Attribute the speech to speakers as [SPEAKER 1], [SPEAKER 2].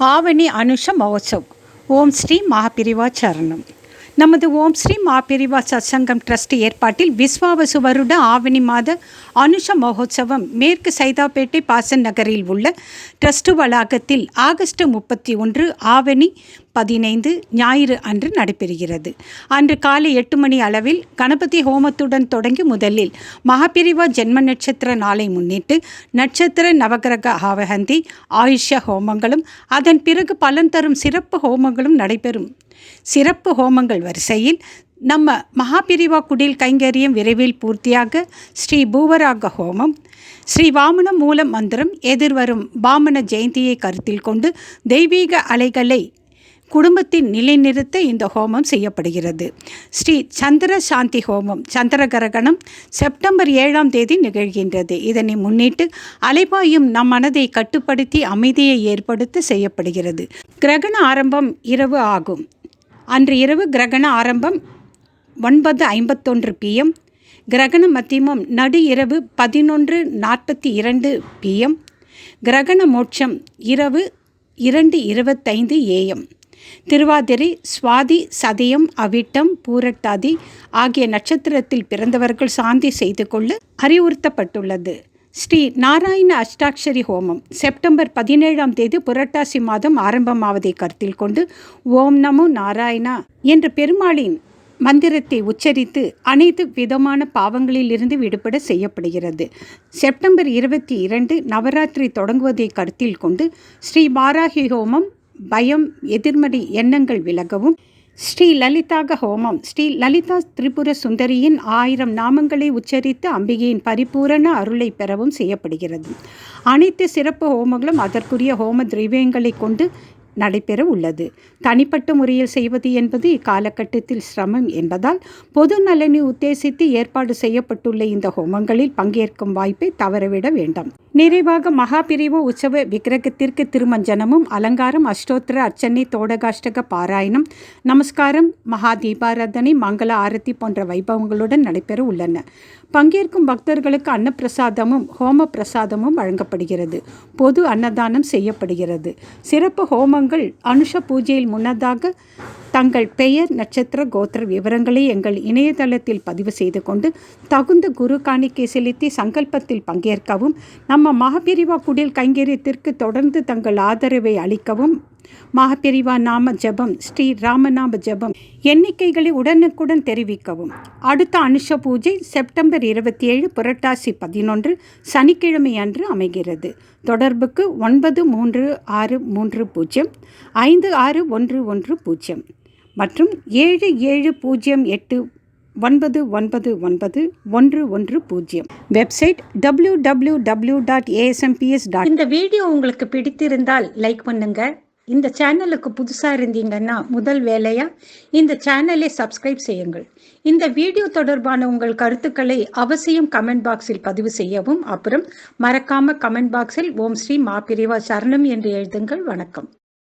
[SPEAKER 1] ஆவணி அனுஷ மகோத்சவ். ஓம் ஸ்ரீ மகாபிரிவா சரணம். நமது ஓம் ஸ்ரீ மகாபிரிவா சத்சங்கம் ட்ரஸ்ட் ஏற்பாட்டில் விஸ்வாவசு வருட ஆவணி மாத அனுஷ மகோத்சவம் மேற்கு சைதாப்பேட்டை பாசன் நகரில் உள்ள ட்ரஸ்ட் வளாகத்தில் ஆகஸ்ட் முப்பத்தி ஒன்று ஆவணி பதினைந்து ஞாயிறு அன்று நடைபெறுகிறது. அன்று காலை எட்டு மணி அளவில் கணபதி ஹோமத்துடன் தொடங்கி முதலில் மகாபிரிவா ஜென்ம நட்சத்திர நாளை முன்னிட்டு நட்சத்திர நவகிரக ஆவகந்தி ஆயுஷ ஹோமங்களும் அதன் பிறகு பலன் தரும் சிறப்பு ஹோமங்களும் நடைபெறும். சிறப்பு ஹோமங்கள் வரிசையில் நம்ம மகாபிரிவா குடில் கைங்கரியம் விரைவில் பூர்த்தியாக ஸ்ரீ பூவராக ஹோமம் ஸ்ரீ வாமன மூல மந்திரம் எதிர்வரும் வாமன ஜெயந்தியை கருத்தில் கொண்டு தெய்வீக அலைகளை குடும்பத்தின் நிலைநிறுத்த இந்த ஹோமம் செய்யப்படுகிறது. ஸ்ரீ சந்திர சாந்தி ஹோமம் சந்திர கிரகணம் செப்டம்பர் ஏழாம் தேதி நிகழ்கின்றது. இதனை முன்னிட்டு அலைபாயும் நம் மனதை கட்டுப்படுத்தி அமைதியை ஏற்படுத்த செய்யப்படுகிறது. கிரகண ஆரம்பம் இரவு ஆகும். அன்று இரவு கிரகண ஆரம்பம் ஒன்பது ஐம்பத்தொன்று பிஎம் கிரகண மத்தியமம் நடு இரவு பதினொன்று நாற்பத்தி இரண்டு பிஎம் கிரகண மோட்சம் இரவு இரண்டு இருபத்தைந்து ஏஎம் திருவாதிரை சுவாதி சதயம் அவிட்டம் பூரட்டாதி ஆகிய நட்சத்திரத்தில் பிறந்தவர்கள் சாந்தி செய்து கொள்ள அறிவுறுத்தப்பட்டுள்ளது. ஸ்ரீ நாராயண அஷ்டாட்சரி ஹோமம் செப்டம்பர் பதினேழாம் தேதி புரட்டாசி மாதம் ஆரம்பமாவதை கருத்தில் கொண்டு ஓம் நமோ நாராயணா என்ற பெருமாளின் மந்திரத்தை உச்சரித்து அனைத்து விதமான பாவங்களிலிருந்து விடுபட செய்யப்படுகிறது. செப்டம்பர் இருபத்தி இரண்டு நவராத்திரி தொடங்குவதை கருத்தில் கொண்டு ஸ்ரீ வாராகி ஹோமம் பயம் எதிர்மறை எண்ணங்கள் விலகவும் ஸ்ரீ லலிதாக ஹோமம் ஸ்ரீ லலிதா திரிபுர சுந்தரியின் ஆயிரம் நாமங்களை உச்சரித்து அம்பிகையின் பரிபூரண அருளை பெறவும் செய்யப்படுகிறது. அனைத்து சிறப்பு ஹோமங்களும் அதற்குரிய ஹோம திரவியங்களை கொண்டு நடைபெற உள்ளது. தனிப்பட்ட முறையில் செய்வது என்பது இக்காலகட்டத்தில் சிரமம் என்பதால் பொது நலனை உத்தேசித்து ஏற்பாடு செய்யப்பட்டுள்ள இந்த ஹோமங்களில் பங்கேற்கும் வாய்ப்பை தவறவிட வேண்டாம். நிறைவாக மகாபிரிவு உற்சவ விக்கிரகத்திற்கு திருமஞ்சனமும் அலங்காரம் அஷ்டோத்திர அர்ச்சனை தோடகாஷ்டக பாராயணம் நமஸ்காரம் மகா தீபாராதனை மங்கள ஆரத்தி போன்ற வைபவங்களுடன் நடைபெற உள்ளன. பங்கேற்கும் பக்தர்களுக்கு அன்னப்பிரசாதமும் ஹோம பிரசாதமும் வழங்கப்படுகிறது. பொது அன்னதானம் செய்யப்படுகிறது. சிறப்பு ஹோமங்கள் அனுஷ பூஜையில் முன்னதாக தங்கள் பெயர் நட்சத்திர கோத்திர விவரங்களை எங்கள் இணையதளத்தில் பதிவு செய்து கொண்டு தகுந்த குரு காணிக்கை செலுத்தி சங்கல்பத்தில் பங்கேற்கவும் நம்ம மகப்பிரிவா குடில் கைங்கரியத்திற்கு தொடர்ந்து தங்கள் ஆதரவை அளிக்கவும் மகப்பிரிவா நாம ஜபம் ஸ்ரீ ராமநாம ஜபம் எண்ணிக்கைகளை உடனுக்குடன் தெரிவிக்கவும். அடுத்த அனுஷ பூஜை செப்டம்பர் இருபத்தி ஏழு புரட்டாசி பதினொன்று சனிக்கிழமை அன்று அமைகிறது. தொடர்புக்கு ஒன்பது மூன்று ஆறு மூன்று பூஜ்ஜியம் ஐந்து ஆறு ஒன்று ஒன்று பூஜ்ஜியம் மற்றும் ஏழு ஏழு பூஜ்ஜியம் எட்டு ஒன்பது ஒன்பது ஒன்பது ஒன்று ஒன்று பூஜ்ஜியம். Website W W W dot ASMPS dot இந்த வீடியோ உங்களுக்கு பிடித்திருந்தால் லைக் பண்ணுங்க. இந்த சேனலுக்கு புதுசாக இருந்தீங்கன்னா முதல் வேலையாக இந்த சேனலை சப்ஸ்கிரைப் செய்யுங்கள். இந்த வீடியோ தொடர்பான உங்கள் கருத்துக்களை அவசியம் கமெண்ட் பாக்ஸில் பதிவு செய்யவும் அப்புறம் மறக்காம கமெண்ட் பாக்ஸில் ஓம் ஸ்ரீ மாபிரிவா சரணம் என்று எழுதுங்கள். வணக்கம்.